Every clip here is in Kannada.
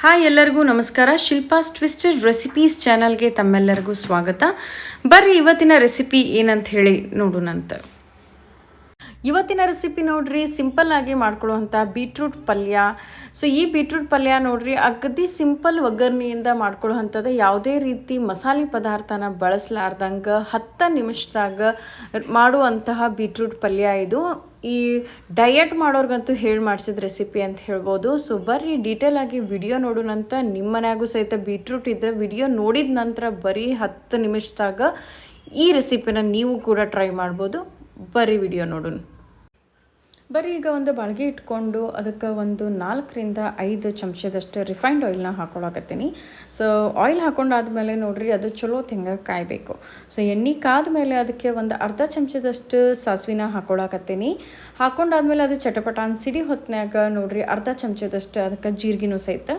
ಹಾಯ್ ಎಲ್ಲರಿಗೂ ನಮಸ್ಕಾರ. ಶಿಲ್ಪಾಸ್ ಟ್ವಿಸ್ಟೆಡ್ ರೆಸಿಪೀಸ್ ಚಾನಲ್ಗೆ ತಮ್ಮೆಲ್ಲರಿಗೂ ಸ್ವಾಗತ. ಬರ್ರಿ ಇವತ್ತಿನ ರೆಸಿಪಿ ಏನಂತ ಹೇಳಿ ನೋಡೋಣಂತ. ಇವತ್ತಿನ ರೆಸಿಪಿ ನೋಡ್ರಿ ಸಿಂಪಲ್ ಆಗಿ ಮಾಡ್ಕೊಳ್ಳುವಂಥ ಬೀಟ್ರೂಟ್ ಪಲ್ಯ. ಸೊ ಈ ಬೀಟ್ರೂಟ್ ಪಲ್ಯ ನೋಡ್ರಿ, ಅಗದಿ ಸಿಂಪಲ್ ಒಗ್ಗರಣೆಯಿಂದ ಮಾಡ್ಕೊಳ್ಳುವಂಥದ್ದು ಯಾವುದೇ ರೀತಿ ಮಸಾಲೆ ಪದಾರ್ಥನ ಬಳಸಲಾರ್ದಂಗೆ ಹತ್ತು ನಿಮಿಷದಾಗ ಮಾಡುವಂತಹ ಬೀಟ್ರೂಟ್ ಪಲ್ಯ ಇದು. ಈ ಡಯಟ್ ಮಾಡೋರ್ಗಂತೂ ಹೇಳಿ ಮಾಡಿಸಿದ ರೆಸಿಪಿ ಅಂತ ಹೇಳ್ಬೋದು. ಸೊ ಬರ್ರಿ ಡೀಟೇಲ್ ಆಗಿ ವಿಡಿಯೋ ನೋಡೋಣಂತ ನಿಮ್ಮ ಮನ್ಯಾಗೂ ಸಹಿತ ಬೀಟ್ರೂಟ್ ಇದ್ದರೆ ವಿಡಿಯೋ ನೋಡಿದ ನಂತರ ಬರೀ ಹತ್ತು ನಿಮಿಷದಾಗ ಈ ರೆಸಿಪಿನ ನೀವು ಕೂಡ ಟ್ರೈ ಮಾಡ್ಬೋದು. ಬರ್ರಿ ವಿಡಿಯೋ ನೋಡೋಣ. ಬರೀ ಈಗ ಒಂದು ಬಾಳ್ಗೆ ಇಟ್ಕೊಂಡು ಅದಕ್ಕೆ ಒಂದು ನಾಲ್ಕರಿಂದ ಐದು ಚಮಚದಷ್ಟು ರಿಫೈನ್ಡ್ ಆಯಿಲ್ನ ಹಾಕೊಳಕತ್ತೀನಿ ಸೊ ಆಯಿಲ್ ಹಾಕೊಂಡಾದ್ಮೇಲೆ ನೋಡಿರಿ ಅದು ಚಲೋ ತಿಂಗ ಕಾಯಬೇಕು. ಸೊ ಎಣ್ಣೆ ಕಾದ ಮೇಲೆ ಅದಕ್ಕೆ ಒಂದು ಅರ್ಧ ಚಮಚದಷ್ಟು ಸಾಸಿವೆನ ಹಾಕೊಳಕತ್ತೀನಿ ಹಾಕೊಂಡಾದ್ಮೇಲೆ ಅದು ಚಟಪಟ ಸಿಡಿ ಹೊತ್ತಿನಾಗ ನೋಡ್ರಿ ಅರ್ಧ ಚಮಚದಷ್ಟು ಅದಕ್ಕೆ ಜೀರಿಗೆನೂ ಸಹಿತ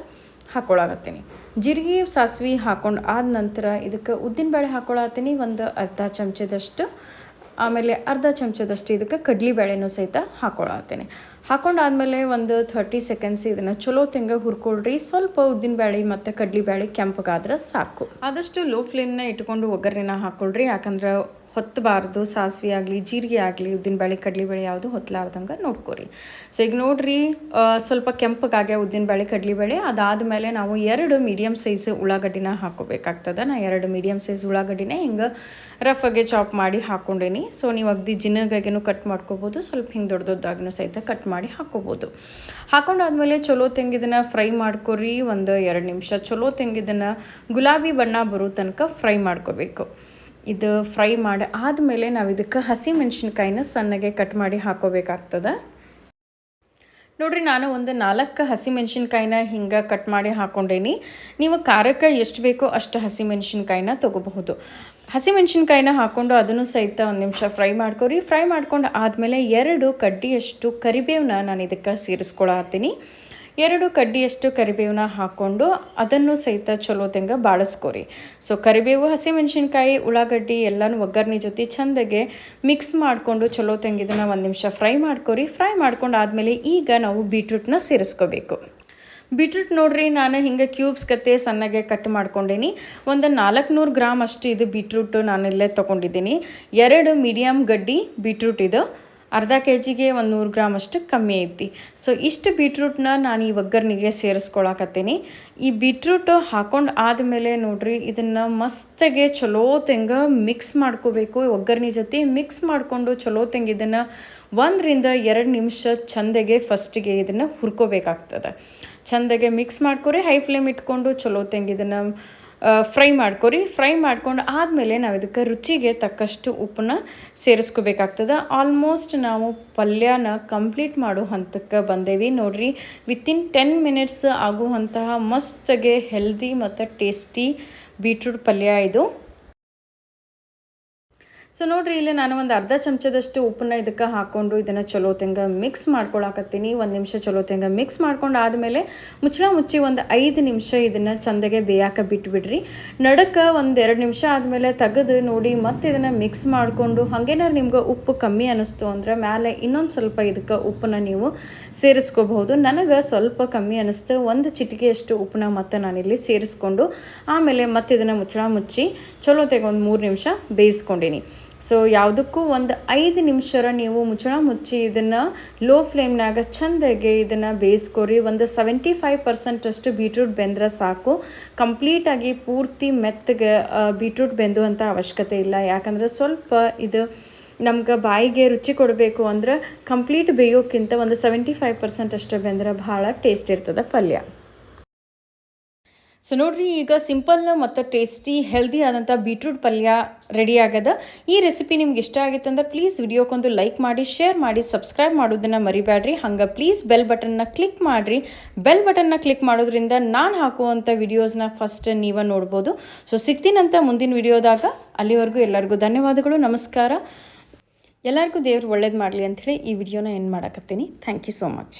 ಹಾಕ್ಕೊಳಕತ್ತೀನಿ ಜೀರಿಗೆ, ಸಾಸಿವೆ ಹಾಕೊಂಡು ಆದ ನಂತರ ಇದಕ್ಕೆ ಉದ್ದಿನಬೇಳೆ ಹಾಕ್ಕೊಳತ್ತೀನಿ ಒಂದು ಅರ್ಧ ಚಮಚದಷ್ಟು ಆಮೇಲೆ ಅರ್ಧ ಚಮಚದಷ್ಟು ಇದಕ್ಕೆ ಕಡಲೆಬೇಳೆನೂ ಸಹಿತ ಹಾಕ್ಕೊಳತ್ತೇನೆ ಹಾಕೊಂಡಾದಮೇಲೆ ಒಂದು ಥರ್ಟಿ ಸೆಕೆಂಡ್ಸ್ ಇದನ್ನು ಚಲೋ ತೆಂಗ ಹುರ್ಕೊಳ್ರಿ. ಸ್ವಲ್ಪ ಉದ್ದಿನ ಬೇಳೆ ಮತ್ತು ಕಡಲೆಬೇಳೆ ಕೆಂಪಗಾದ್ರೆ ಸಾಕು. ಆದಷ್ಟು ಲೋ ಫ್ಲೇಮ್ನ ಇಟ್ಕೊಂಡು ಒಗ್ಗರಣೆನ ಹಾಕ್ಕೊಳ್ರಿ ಯಾಕಂದ್ರೆ ಹೊತ್ತಬಾರ್ದು, ಸಾಸಿವೆ ಆಗಲಿ, ಜೀರಿಗೆ ಆಗಲಿ ಉದ್ದಿನಬೇಳೆ ಕಡಲೆಬೇಳೆ ಯಾವುದು ಹೊತ್ತಲಾರ್ದಂಗೆ ನೋಡ್ಕೊರಿ. ಸೊ ಈಗ ನೋಡ್ರಿ ಸ್ವಲ್ಪ ಕೆಂಪಗಾಗೆ ಉದ್ದಿನಬೇಳೆ ಅದಾದ ಅದಾದಮೇಲೆ ನಾವು ಎರಡು ಮೀಡಿಯಮ್ ಸೈಜ್ ಉಳ್ಳಾಗಡ್ಡಿನ ಹಾಕೋಬೇಕಾಗ್ತದೆ. ನಾ ಎರಡು ಮೀಡಿಯಮ್ ಸೈಜ್ ಉಳ್ಳಾಗಡ್ಡಿನ ಹಿಂಗೆ ರಫಾಗೆ ಚಾಪ್ ಮಾಡಿ ಹಾಕ್ಕೊಂಡೇನಿ ಸೊ ನೀವು ಅಗದಿ ಜಿನಗಾಗೇನು ಕಟ್ ಮಾಡ್ಕೋಬೋದು, ಸ್ವಲ್ಪ ಹಿಂಗೆ ದೊಡ್ಡ ದೊಡ್ಡದಾಗೂ ಸಹಿತ ಕಟ್ ಮಾಡಿ ಹಾಕೋಬೋದು. ಹಾಕೊಂಡಾದ್ಮೇಲೆ ಚಲೋ ತೆಂಗಿದನ್ನು ಫ್ರೈ ಮಾಡ್ಕೊರಿ, ಒಂದು ಎರಡು ನಿಮಿಷ. ಚಲೋ ತೆಂಗಿದನ್ನು ಗುಲಾಬಿ ಬಣ್ಣ ಬರೋ ತನಕ ಫ್ರೈ ಮಾಡ್ಕೋಬೇಕು. ಇದು ಫ್ರೈ ಮಾಡಿ ಆದಮೇಲೆ ನಾವು ಇದಕ್ಕೆ ಹಸಿ ಮೆಣಸಿನ್ಕಾಯಿನ ಸಣ್ಣಗೆ ಕಟ್ ಮಾಡಿ ಹಾಕೋಬೇಕಾಗ್ತದೆ. ನೋಡ್ರಿ, ನಾನು ಒಂದು ನಾಲ್ಕು ಹಸಿ ಮೆಣಸಿನ್ಕಾಯಿನ ಹಿಂಗೆ ಕಟ್ ಮಾಡಿ ಹಾಕ್ಕೊಂಡೇನಿ ನೀವು ಖಾರಕ್ಕೆ ಎಷ್ಟು ಬೇಕೋ ಅಷ್ಟು ಹಸಿ ಮೆಣಸಿನ್ಕಾಯಿನ ತೊಗೋಬಹುದು. ಹಸಿ ಮೆಣಸಿನ್ಕಾಯಿನ ಹಾಕ್ಕೊಂಡು ಅದನ್ನು ಸಹಿತ ಒಂದು ನಿಮಿಷ ಫ್ರೈ ಮಾಡ್ಕೋರಿ. ಫ್ರೈ ಮಾಡ್ಕೊಂಡು ಆದಮೇಲೆ ಎರಡು ಕಡ್ಡಿಯಷ್ಟು ಕರಿಬೇವನ್ನ ನಾನು ಇದಕ್ಕೆ ಸೇರಿಸ್ಕೊಳತ್ತೀನಿ ಎರಡು ಕಡ್ಡಿಯಷ್ಟು ಕರಿಬೇವನ್ನ ಹಾಕ್ಕೊಂಡು ಅದನ್ನು ಸಹಿತ ಚಲೋ ತೆಂಗ ಬಾಳಿಸ್ಕೊರಿ. ಸೊ ಕರಿಬೇವು, ಹಸಿಮೆಣಸಿನ್ಕಾಯಿ, ಉಳ್ಳಾಗಡ್ಡಿ ಎಲ್ಲನೂ ಒಗ್ಗರಣೆ ಜೊತೆ ಚಂದಗೆ ಮಿಕ್ಸ್ ಮಾಡಿಕೊಂಡು ಚಲೋ ತೆಂಗಿದನ್ನು ಒಂದು ನಿಮಿಷ ಫ್ರೈ ಮಾಡ್ಕೊರಿ. ಫ್ರೈ ಮಾಡ್ಕೊಂಡು ಆದಮೇಲೆ ಈಗ ನಾವು ಬೀಟ್ರೂಟ್ನ ಸೇರಿಸ್ಕೋಬೇಕು. ಬೀಟ್ರೂಟ್ ನೋಡ್ರಿ, ನಾನು ಹಿಂಗೆ ಕ್ಯೂಬ್ಸ್ ಕತ್ತೆ ಸಣ್ಣಗೆ ಕಟ್ ಮಾಡ್ಕೊಂಡೇನಿ. ಒಂದು ನಾಲ್ಕುನೂರು ಗ್ರಾಮ್ ಅಷ್ಟು ಇದು ಬೀಟ್ರೂಟ್ ನಾನು ಇಲ್ಲೇ ತೊಗೊಂಡಿದ್ದೀನಿ. ಎರಡು ಮೀಡಿಯಮ್ ಗಡ್ಡಿ ಬೀಟ್ರೂಟ್ ಇದು. ಅರ್ಧ ಕೆ ಜಿಗೆ ಒಂದು ನೂರು ಗ್ರಾಮ್ ಅಷ್ಟು ಕಮ್ಮಿ ಐತಿ. ಸೊ ಇಷ್ಟು ಬೀಟ್ರೂಟ್ನ ನಾನು ಈ ಒಗ್ಗರಣೆಗೆ ಸೇರಿಸ್ಕೊಳಕತ್ತೀನಿ. ಈ ಬೀಟ್ರೂಟ್ ಹಾಕೊಂಡು ಆದಮೇಲೆ ನೋಡ್ರಿ, ಇದನ್ನು ಮಸ್ತಾಗೆ ಚಲೋ ತೆಂಗ ಮಿಕ್ಸ್ ಮಾಡ್ಕೋಬೇಕು. ಒಗ್ಗರಣೆ ಜೊತೆ ಮಿಕ್ಸ್ ಮಾಡಿಕೊಂಡು ಚಲೋ ತೆಂಗ ಇದನ್ನು ಒಂದರಿಂದ ಎರಡು ನಿಮಿಷ ಚಂದಗೆ ಫಸ್ಟಿಗೆ ಇದನ್ನು ಹುರ್ಕೋಬೇಕಾಗ್ತದೆ. ಚಂದಗೆ ಮಿಕ್ಸ್ ಮಾಡ್ಕೊರಿ ಹೈ ಫ್ಲೇಮ್ ಇಟ್ಕೊಂಡು ಚಲೋ ತೆಂಗ ಇದನ್ನು ಫ್ರೈ ಮಾಡ್ಕೊರಿ. ಫ್ರೈ ಮಾಡ್ಕೊಂಡು ಆದಮೇಲೆ ನಾವು ಇದಕ್ಕೆ ರುಚಿಗೆ ತಕ್ಕಷ್ಟು ಉಪ್ಪನ್ನ ಸೇರಿಸ್ಕೋಬೇಕಾಗ್ತದೆ. ಆಲ್ಮೋಸ್ಟ್ ನಾವು ಪಲ್ಯನ ಕಂಪ್ಲೀಟ್ ಮಾಡೋ ಹಂತಕ್ಕೆ ಬಂದೇವಿ. ನೋಡ್ರಿ ವಿತಿನ್ ಟೆನ್ ಮಿನಿಟ್ಸ್ ಆಗುವಂತಹ ಮಸ್ತಗೆ ಹೆಲ್ದಿ ಮತ್ತು ಟೇಸ್ಟಿ ಬೀಟ್ರೂಟ್ ಪಲ್ಯ ಇದು. ಸೊ ನೋಡಿರಿ, ಇಲ್ಲಿ ನಾನು ಒಂದು ಅರ್ಧ ಚಮಚದಷ್ಟು ಉಪ್ಪನ್ನ ಇದಕ್ಕೆ ಹಾಕ್ಕೊಂಡು ಇದನ್ನು ಚಲೋ ತೆಂಗ ಮಿಕ್ಸ್ ಮಾಡ್ಕೊಳಕತ್ತೀನಿ. ಒಂದು ನಿಮಿಷ ಚಲೋ ತೆಂಗ ಮಿಕ್ಸ್ ಮಾಡ್ಕೊಂಡು ಆದಮೇಲೆ ಮುಚ್ಚಳ ಮುಚ್ಚಿ ಒಂದು ಐದು ನಿಮಿಷ ಇದನ್ನು ಚಂದಗೆ ಬೇಯಕ್ಕೆ ಬಿಟ್ಬಿಡ್ರಿ. ನಡಕ್ಕೆ ಒಂದು ಎರಡು ನಿಮಿಷ ಆದಮೇಲೆ ತೆಗೆದು ನೋಡಿ ಮತ್ತೆ ಇದನ್ನು ಮಿಕ್ಸ್ ಮಾಡಿಕೊಂಡು ಹಾಗೇನಾರು ನಿಮ್ಗೆ ಉಪ್ಪು ಕಮ್ಮಿ ಅನ್ನಿಸ್ತು ಅಂದ್ರೆ ಮೇಲೆ ಇನ್ನೊಂದು ಸ್ವಲ್ಪ ಇದಕ್ಕೆ ಉಪ್ಪನ್ನ ನೀವು ಸೇರಿಸ್ಕೋಬಹುದು. ನನಗೆ ಸ್ವಲ್ಪ ಕಮ್ಮಿ ಅನ್ನಿಸ್ತು ಒಂದು ಚಿಟಿಕೆಯಷ್ಟು ಉಪ್ಪನ್ನ ಮತ್ತೆ ನಾನಿಲ್ಲಿ ಸೇರಿಸ್ಕೊಂಡು ಆಮೇಲೆ ಮತ್ತೆ ಇದನ್ನು ಮುಚ್ಚಳ ಮುಚ್ಚಿ ಚಲೋ ಒಂದು ಮೂರು ನಿಮಿಷ ಬೇಯಿಸ್ಕೊಂಡೀನಿ. ಸೊ ಯಾವುದಕ್ಕೂ ಒಂದು ಐದು ನಿಮಿಷರ ನೀವು ಮುಚ್ಚಳ ಮುಚ್ಚಿ ಇದನ್ನು ಲೋ ಫ್ಲೇಮ್ನಾಗ ಚಂದಗೆ ಇದನ್ನು ಬೇಯಿಸ್ಕೊರಿ. ಒಂದು ಸೆವೆಂಟಿ ಫೈವ್ ಪರ್ಸೆಂಟಷ್ಟು ಬೀಟ್ರೂಟ್ ಬೆಂದ್ರೆ ಸಾಕು. ಕಂಪ್ಲೀಟಾಗಿ ಪೂರ್ತಿ ಮೆತ್ತಗೆ ಬೀಟ್ರೂಟ್ ಬೆಂದುವಂಥ ಅವಶ್ಯಕತೆ ಇಲ್ಲ. ಯಾಕಂದರೆ ಸ್ವಲ್ಪ ಇದು ನಮ್ಗೆ ಬಾಯಿಗೆ ರುಚಿ ಕೊಡಬೇಕು ಅಂದ್ರೆ ಕಂಪ್ಲೀಟ್ ಬೇಯೋಕ್ಕಿಂತ ಒಂದು ಸೆವೆಂಟಿ ಫೈವ್ ಪರ್ಸೆಂಟ್ ಅಷ್ಟು ಬೆಂದ್ರೆ ಭಾಳ ಟೇಸ್ಟ್ ಇರ್ತದೆ ಪಲ್ಯ. ಸೊ ನೋಡ್ರಿ, ಈಗ ಸಿಂಪಲ್ ಮತ್ತು ಟೇಸ್ಟಿ ಹೆಲ್ದಿ ಆದಂಥ ಬೀಟ್ರೂಟ್ ಪಲ್ಯ ರೆಡಿ ಆಗದ. ಈ ರೆಸಿಪಿ ನಿಮ್ಗೆ ಇಷ್ಟ ಆಗಿತ್ತು ಅಂದ್ರೆ ಪ್ಲೀಸ್ ವಿಡಿಯೋಕ್ಕೊಂದು ಲೈಕ್ ಮಾಡಿ ಶೇರ್ ಮಾಡಿ ಸಬ್ಸ್ಕ್ರೈಬ್ ಮಾಡೋದನ್ನು ಮರಿಬೇಡ್ರಿ. ಹಂಗೆ ಪ್ಲೀಸ್ ಬೆಲ್ ಬಟನ್ನ ಕ್ಲಿಕ್ ಮಾಡಿರಿ. ಬೆಲ್ ಬಟನ್ನ ಕ್ಲಿಕ್ ಮಾಡೋದ್ರಿಂದ ನಾನು ಹಾಕುವಂಥ ವಿಡಿಯೋಸ್ನ ಫಸ್ಟ್ ನೀವೇ ನೋಡ್ಬೋದು. ಸೊ ಸಿಗ್ತೀನಂತ ಮುಂದಿನ ವಿಡಿಯೋದಾಗ ಅಲ್ಲಿವರೆಗೂ ಎಲ್ಲರಿಗೂ ಧನ್ಯವಾದಗಳು. ನಮಸ್ಕಾರ. ಎಲ್ಲರಿಗೂ ದೇವ್ರು ಒಳ್ಳೇದು ಮಾಡಲಿ ಅಂಥೇಳಿ ಈ ವಿಡಿಯೋನ ಏನು ಮಾಡಕತ್ತೀನಿ. Thank you so much